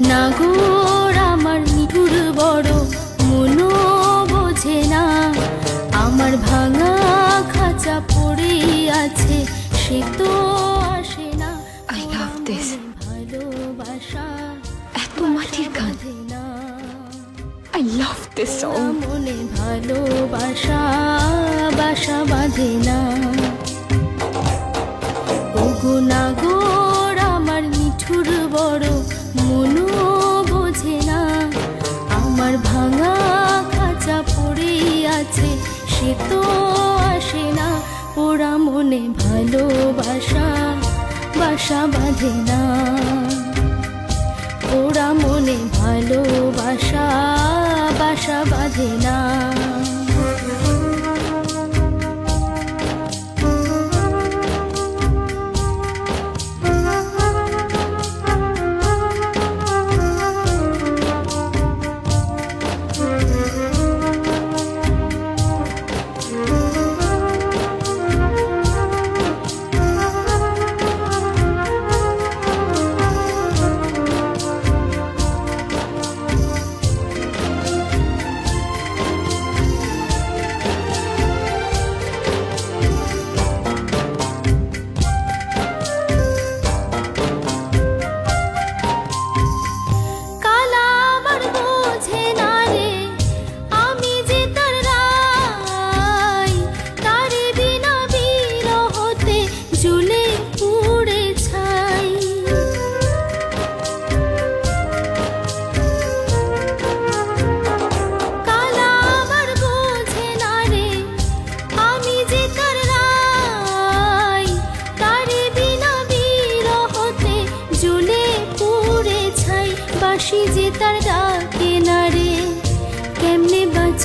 নাগর আমার নিঠুর বড় মনো বোঝে না। আমার ভাঙা খাঁচা পড়ে আছে সে তো আসে না। I love this. ভালোবাসা এত মাটির গান। না। আই লাভ দিস সং মনে ভালোবাসা বাসা বাঁধে না। ওগো নাগর আছে, সে তো আসে না। ওরা মনে ভালোবাসা, বাসা বাঁধে না। ওরা মনে ভালোবাসা, বাসা বাঁধে না।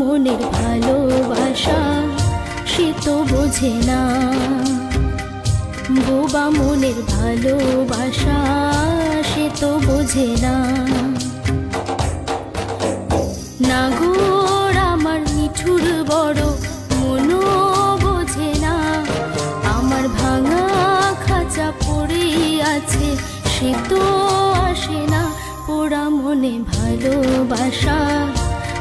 মনের ভালোবাসা, সে তো বোঝে না। বোবা মনের ভালোবাসা, সে তো বোঝে না। নাগর আমার মিঠুর বড় মনো বোঝে না। আমার ভাঙা খাঁচা পড়ে আছে, সে তো আসে না। পোড়া মনে ভালোবাসা।